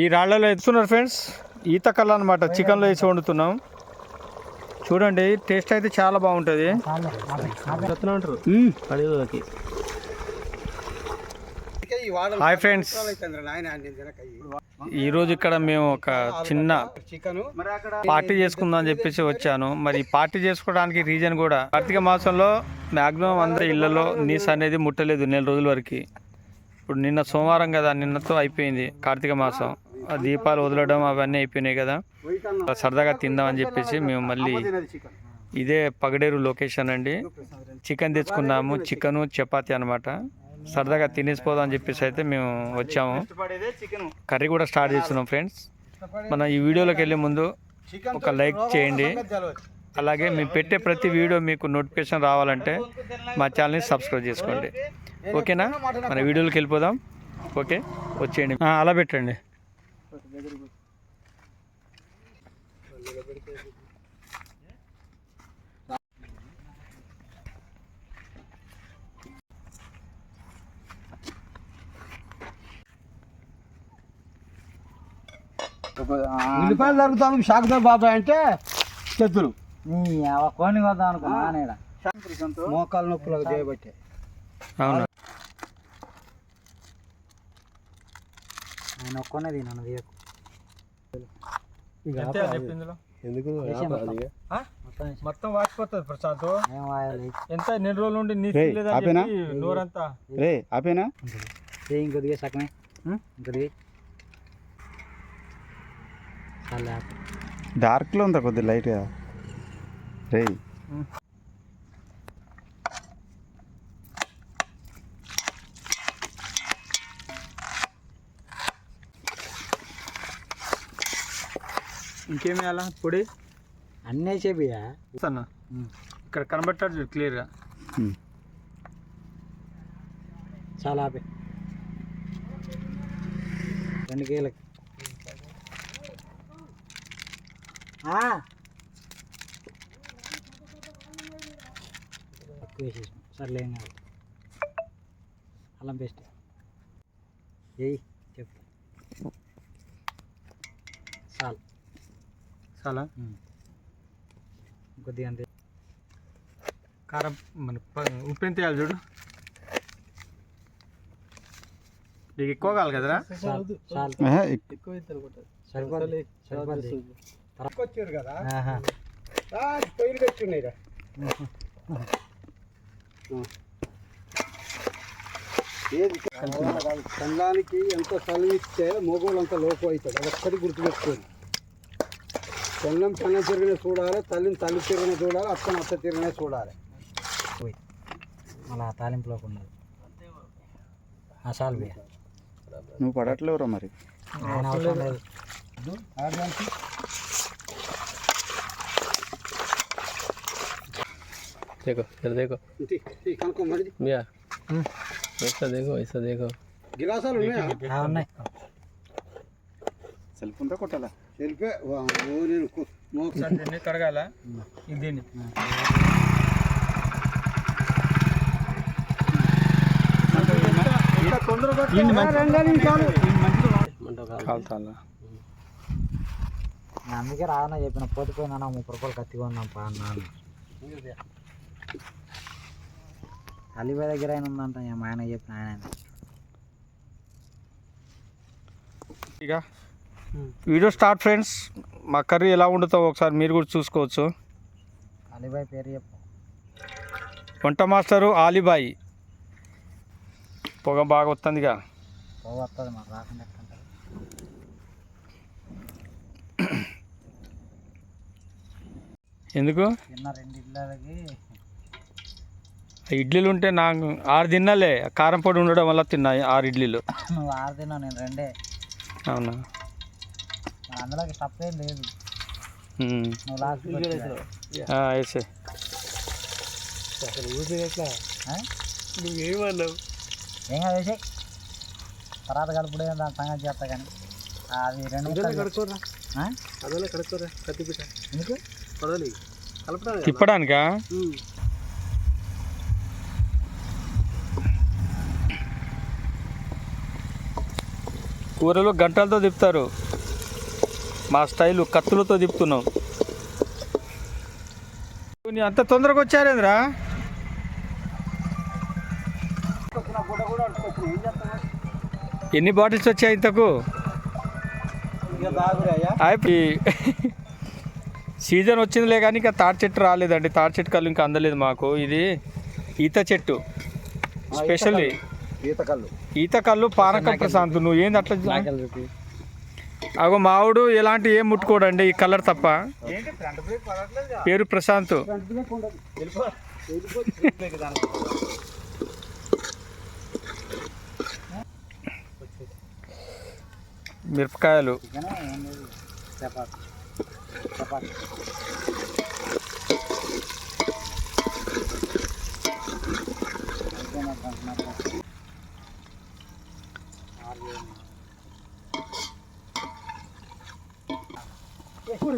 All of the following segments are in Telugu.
ఈ రాళ్ళలో ఎత్తున్నారు ఫ్రెండ్స్. ఈత కళ్ళ అనమాట చికెన్లో వేసి వండుతున్నాం. చూడండి టేస్ట్ అయితే చాలా బాగుంటుంది. Hi friends. ఈరోజు ఇక్కడ మేము ఒక చిన్న పార్టీ చేసుకుందాం అని చెప్పేసి వచ్చాను. మరి పార్టీ చేసుకోవడానికి రీజన్ కూడా కార్తీక మాసంలో మ్యాక్సిమం అందరి ఇళ్ళలో నీస్ అనేది ముట్టలేదు నెల రోజుల వరకు. ఇప్పుడు నిన్న సోమవారం కదా నిన్నతో అయిపోయింది కార్తీక మాసం. ఆ దీపాలు వదలడం అవన్నీ అయిపోయినాయి కదా. సరదాగా తిందాం అని చెప్పేసి మేము మళ్ళీ ఇదే పగడేరు లొకేషన్ అండి. చికెన్ తెచ్చుకున్నాము చికెను చపాతి అనమాట సరదాగా తినేసిపోదాం అని చెప్పేసి అయితే మేము వచ్చాము. కర్రీ కూడా స్టార్ట్ చేస్తున్నాం ఫ్రెండ్స్. మనం ఈ వీడియోలోకి వెళ్ళే ముందు ఒక లైక్ చేయండి. అలాగే మేము పెట్టే ప్రతి వీడియో మీకు నోటిఫికేషన్ రావాలంటే మా ఛానల్ని సబ్స్క్రైబ్ చేసుకోండి. ఓకేనా? మన వీడియోలోకి వెళ్ళిపోదాం. ఓకే? వచ్చేయండి. అలా పెట్టండి. ఉల్లిపాయలు షాక్ షాకుదార్ బాబాయ్ అంటే చెద్దులు కోని వద్దాం అనుకున్నా మోకాలు నొప్పులకు చేయబట్టే అవును. ఆయన ఒక్కనే తిన్నాను తీయకు. ఎందుకు? మొత్తం వాచిపోతుంది ప్రశాంత్ ఎంత? నెల రోజుల రేయ్, ఆపేనా? నోరంతా. రే ఆపేనా? చేయి ఇంకో దిగే సగమే ఇంకో దిగి. చాలా ఆపు. డార్క్లో ఉందా కొద్ది లైట్గా? రే ఇంకేం వేయాలా పొడి? అన్నీ చెప్పియా అన్న ఇక్కడ కనబట్టాడు చూడు క్లియర్గా చాలా ఆపే. రెండు కేలకి. తక్కువ వేసేసాం సర్లే కాదు. అల్లం పేస్ట్. ఏయ్ చెప్తా చాలు చాలా కొద్దిగా అంతే. కారం మన ఉప్పు ఎంత వేయాలి చూడు? నీకు ఎక్కువ కావాలి కదరా? వచ్చారు కదా? ఆహా. ఏది సంఘానికి ఎంత స్థలం ఇస్తే మగోళ్ళు అంత లోపం అవుతాడు అది ఒక్కటి గుర్తుపెట్టుకోండి. పెళ్ళం పెన్న తిరిగిన చూడాలి తల్లిని తల్లి తిరిగిన చూడాలి అత్తని అత్త తిరిగిన చూడాలి. మళ్ళా తాలింపులోకి చాలు బియ్య నువ్వు పడట్లేవురా మరి ఆయన అవసరం లేదు देखो इधर देखो కనుక్కో మరి भैया ऐसा देखो ऐसा देखो గిలాసాలు ఉన్నాయా ఆ, ఉన్నాయి సెల్ఫ్ ఉందా కొట్టాలా సెల్ఫే వా, ఓ నేను కు- మో- దీన్ని కడగాల ఇది దీన్ని రెండు నిమిషాలు కాలుతాలా నేను అందుకే రాదన్న చెప్పిన పోతిపోయినా ముప్పై రూపాయలు కత్తి కొన్నాం పా అన్నాను అలీబాయ్ దగ్గర ఆయన ఉందంట ఇక మా ఆయన చెప్పిన ఆయన ఇక వీడియో స్టార్ట్ ఫ్రెండ్స్ మా కర్రీ ఎలా వండుతావు ఒకసారి మీరు కూడా చూసుకోవచ్చు. అలీబాయ్ పేరు చెప్పు. వంట మాస్టరు ఆలిబాయి. పొగ బాగా వస్తుందిగా పోగు వస్తుంది మాకు రాకుండా ఎందుకు? రెండు ఇళ్ళకి ఇడ్లీలు ఉంటే నాకు ఆరు తిన్నాలే కారం పొడి ఉండడం వల్ల తిన్నాయి ఆరు ఇడ్లీలు. నువ్వు ఆరు తిన్నావు నేను రెండే. అవునా? మరి అందులోకి తప్పేం లేదు. నువ్వు లాస్ట్ ఆ, వేసే నువ్వేమన్నావు? ఏం కాదు వేసే తర్వాత కలుపుడే దాని సంగతి చేస్తా కానీ. అది రెండు కడుక్కోరా? కడుక్కోరా? కత్తిపీట ఎందుకు? కలపడానికి తిప్పడానికా? కూరలు గంటలతో తిప్పుతారు. మా స్టైలు కత్తులతో తిప్పుతున్నాం. అంత తొందరగా వచ్చారేంద్రా? ఎన్ని బాటిల్స్ వచ్చాయి ఇంతకు? సీజన్ వచ్చిందిలే కానీ ఇంకా తాటి చెట్టు రాలేదండి. తాటి చెట్టు కళ్ళు ఇంకా అందలేదు మాకు. ఇది ఈత చెట్టు. స్పెషల్ ఈత కళ్ళు ఈత కళ్ళు పానకం ప్రశాంత్ నువ్వు ఏంది అట్లా అగో మావుడు ఎలాంటి ఏం ముట్టుకోడండి ఈ కలర్ తప్ప. పేరు ప్రశాంత్. మిరపకాయలు.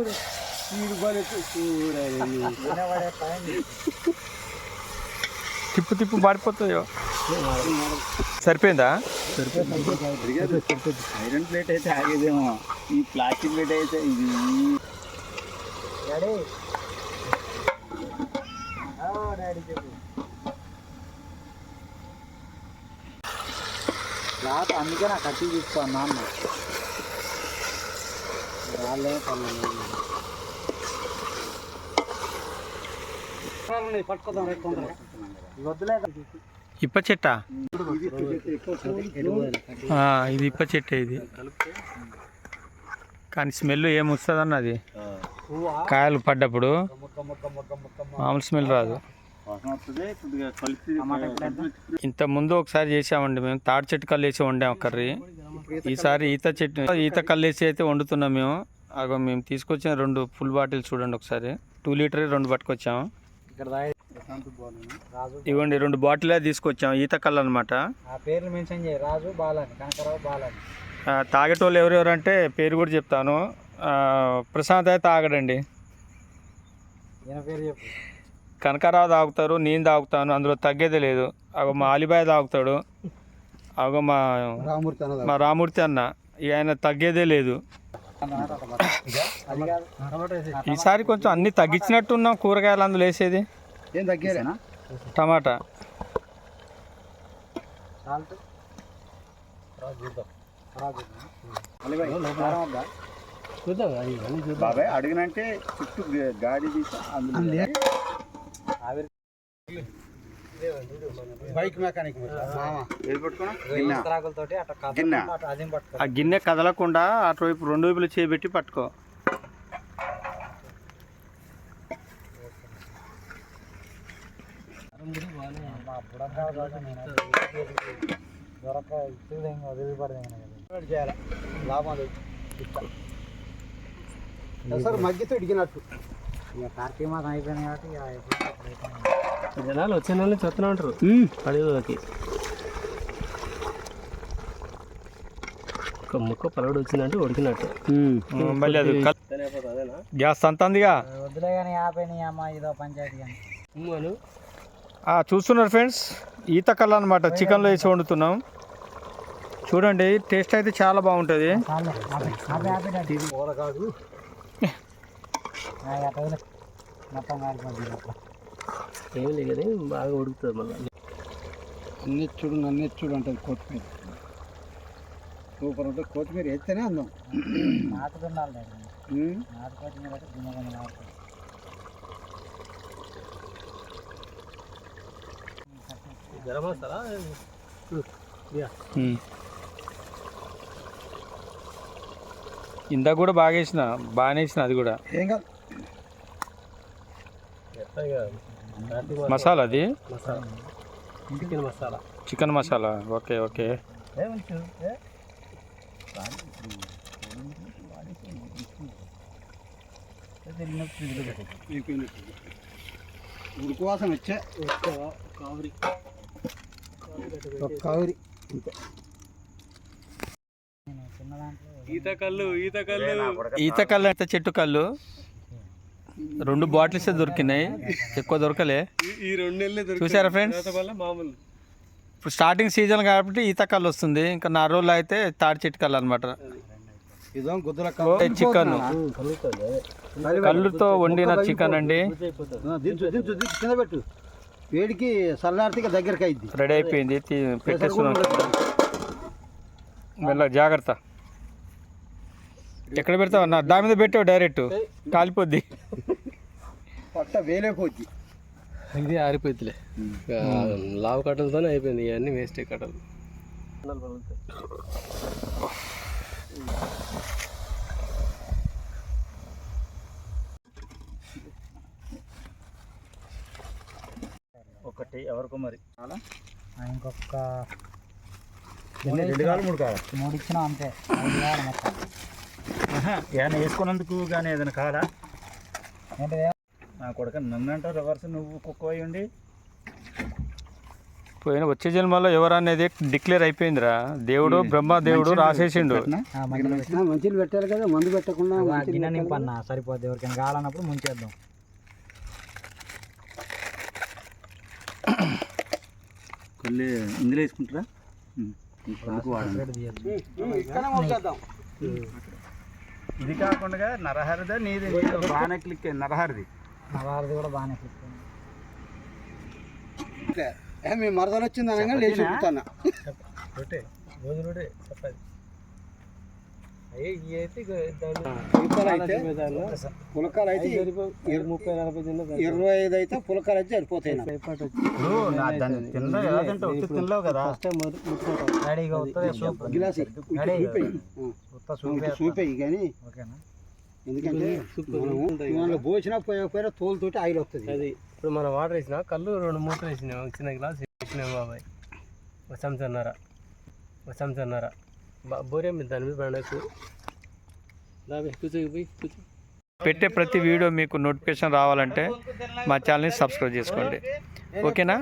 చపాతి వీడు బలి తిప్పు తిప్పు మాడిపోతాయో? సరిపోయిందా? ఐరన్ ప్లేట్ అయితే ఆగేదేమో ఈ ప్లాస్టిక్ ప్లేట్ అయితే ఇది. అందుకే నాకు కట్టి తీసుకోను నాన్న వాళ్ళే పనులు పట్టుకోదాం రేపు తొందరగా వద్దులే ఇప్ప చెట్టా? ఇది ఇప్ప చెట్టే ఇది. కానీ స్మెల్ ఏం వస్తుంది అన్నది కాయలు పడ్డప్పుడు మామూలు స్మెల్ రాదు. ఇంత ముందు ఒకసారి చేసామండి మేము. తాడి చెట్టు కళ్ళు వేసి వండాం కర్రీ. ఈసారి ఈత చెట్టు ఈత కళ్ళు వేసి అయితే వండుతున్నాం మేము. అగో మేము తీసుకొచ్చిన రెండు ఫుల్ బాటిల్ చూడండి ఒకసారి. టూ లీటర్ రెండు పట్టుకొచ్చాము ఇక్కడ దాయి రాజు ఇవ్వండి రెండు బాటిలే తీసుకొచ్చాం. ఈత కళ్ళు అనమాట ఆ పేర్లు మెన్షన్ చేయి. రాజు బాలని కనకరావు బాలని తాగేటోళ్ళు ఎవరెవరు అంటే పేరు కూడా చెప్తాను. ఆ, ప్రశాంత్ అయితే తాగడండి. పేరు చెప్పు. కనకరావు తాగుతారు నేను తాగుతాను అందులో తగ్గేదే లేదు. అగో మా అలీబాయ్ తాగుతాడు. అగో మా మా రామూర్తి అన్న ఇక ఆయన తగ్గేదే లేదు. ఈసారి కొంచెం అన్ని తగ్గించినట్టున్నాం కూరగాయలు అందులో వేసేది. టమాటా. బాబాయ్ అడిగినంటే చుట్టూ గాడి తీసి అందులో బైక్ మెకానిక్ గిన్నె. అట్లా అదేం పట్టుకో. ఆ గిన్నె కదలకుండా అటువైపు రెండు వైపులు చేయబెట్టి పట్టుకో. దొరక ఇచ్చేది వదిలిపడదు చేయాలి లాభాలు సార్ మగ్గితో ఇడిగినట్టు. ఇక కార్తీక మాసం అయిపోయింది కాబట్టి జనాలు వచ్చిన వాళ్ళు చెప్తూనే ఉంటారు అడవిలోకి. ఒక ముక్క పలగడు వచ్చిందంటే ఉడికినట్టు. మళ్ళీ అది గ్యాస్ అంతందిగా వద్దులే కానీ యాభై నీ అమ్మ ఇదో పంచాయతీ కానీ ఉమ్మను. ఆ, చూస్తున్నారు ఫ్రెండ్స్ ఈత కళ్ళ అనమాట చికెన్లో వేసి వండుతున్నాం. చూడండి టేస్ట్ అయితే చాలా బాగుంటుంది. మొత్తం ఏం లేదు కానీ బాగా ఉడుకుతుంది మళ్ళీ. నన్నెచ్చుడు అంటది కొత్తిమీర. సూపర్ ఉంటుంది కొత్తిమీర వేస్తేనే అందం. నాటుకోవచ్చు మీద గుమ్మ గుమ్మ నాటుకో గరం మసాలా. ఇందాక కూడా బాగా వేసిన బాగానే వేసిన అది కూడా. ఏం కాదు. మసాలా అది? Masala. Chicken masala. Chicken masala. Okay okay. వచ్చే కావరి. కావిరి ఈత కళ్ళు ఈత కళ్ళు ఈత కళ్ళు అయితే చెట్టు కళ్ళు రెండు బాటిల్స్ దొరికినాయి. ఎక్కువ దొరకలే. ఈ రెండు నెలలే చూసారా ఫ్రెండ్స్ మామూలు. ఇప్పుడు స్టార్టింగ్ సీజన్ కాబట్టి ఈత కళ్ళు వస్తుంది. ఇంకా నా రోజులు అయితే తాడి చెట్టు కళ్ళు అనమాట ఇదో గుద్దల చికెన్. కళ్ళుతో వండిన చికెన్ అండి. వేడికి దగ్గరికి అయింది. రెడీ అయిపోయింది. పెట్టేస్తున్నాం మెల్ల జాగ్రత్త. ఎక్కడ పెడతావు అన్న? దాని మీద పెట్టావు డైరెక్ట్ కాలిపోద్ది. పట్ట వేలేపోద్ది ఇది ఆరిపోతుందిలే లావు కట్టలతోనే అయిపోయింది ఇవన్నీ వేస్ట్ కట్టలు. ఒకటి ఎవరికో మరి. ఇంకొక రెండు కాలు మూడు కావాలి? మూడు ఇచ్చినా అంతే. ఏమైనా వేసుకున్నందుకు కానీ ఏదైనా కాదా ఏంటిది? నా కొడుక నన్ను అంటావు రివర్స్ నువ్వు కుక్క ఉండి. పోయిన వచ్చే జన్మలో ఎవరు అనేది డిక్లేర్ అయిపోయిందిరా. దేవుడు బ్రహ్మ దేవుడు రాసేసిండు. మంచిలు పెట్టాలి కదా మందు పెట్టకుండా నింపన్న సరిపోద్ది ఎవరికైనా కావాలన్నప్పుడు ముంచేద్దాం. కొల్లి ఇందులో వేసుకుంటారా? ఇది కాకుండా నరహరిదా నీది. బాగానే క్లిక్ అయింది. నరహరిది. నా వారిది కూడా బాగానే క్లిక్ ఏ, మీ మరదలు వచ్చింది అనగా లేచి చెప్తాను? రొట్టె రోజు రొట్టె చపాతి అయ్యే ఇవి అయితే పులకాలు అయితే పులకాలు అయితే ముప్పై నలభై ఇరవై ఐదు అయితే పులకాలు అయితే సరిపోతాయి తినలేవు కదా. గిలాసి. చూపేయి కానీ ఓకేనా? ఎందుకంటే పోసినా పోయకపోయినా తోలుతోటి ఆయిల్ వస్తుంది అది ఇప్పుడు మనం వాటర్ వేసినా కళ్ళు రెండు మూటలు వేసినాం. చిన్న గ్లాస్ వేసినాం బాబాయ్. ఒక చెంచన్నర. ఒక చెంచన్నర. బోరే మీద దాని మీద పడకు పెట్టే ప్రతి వీడియో మీకు నోటిఫికేషన్ రావాలంటే మా ఛానల్ని సబ్స్క్రైబ్ చేసుకోండి. ఓకేనా?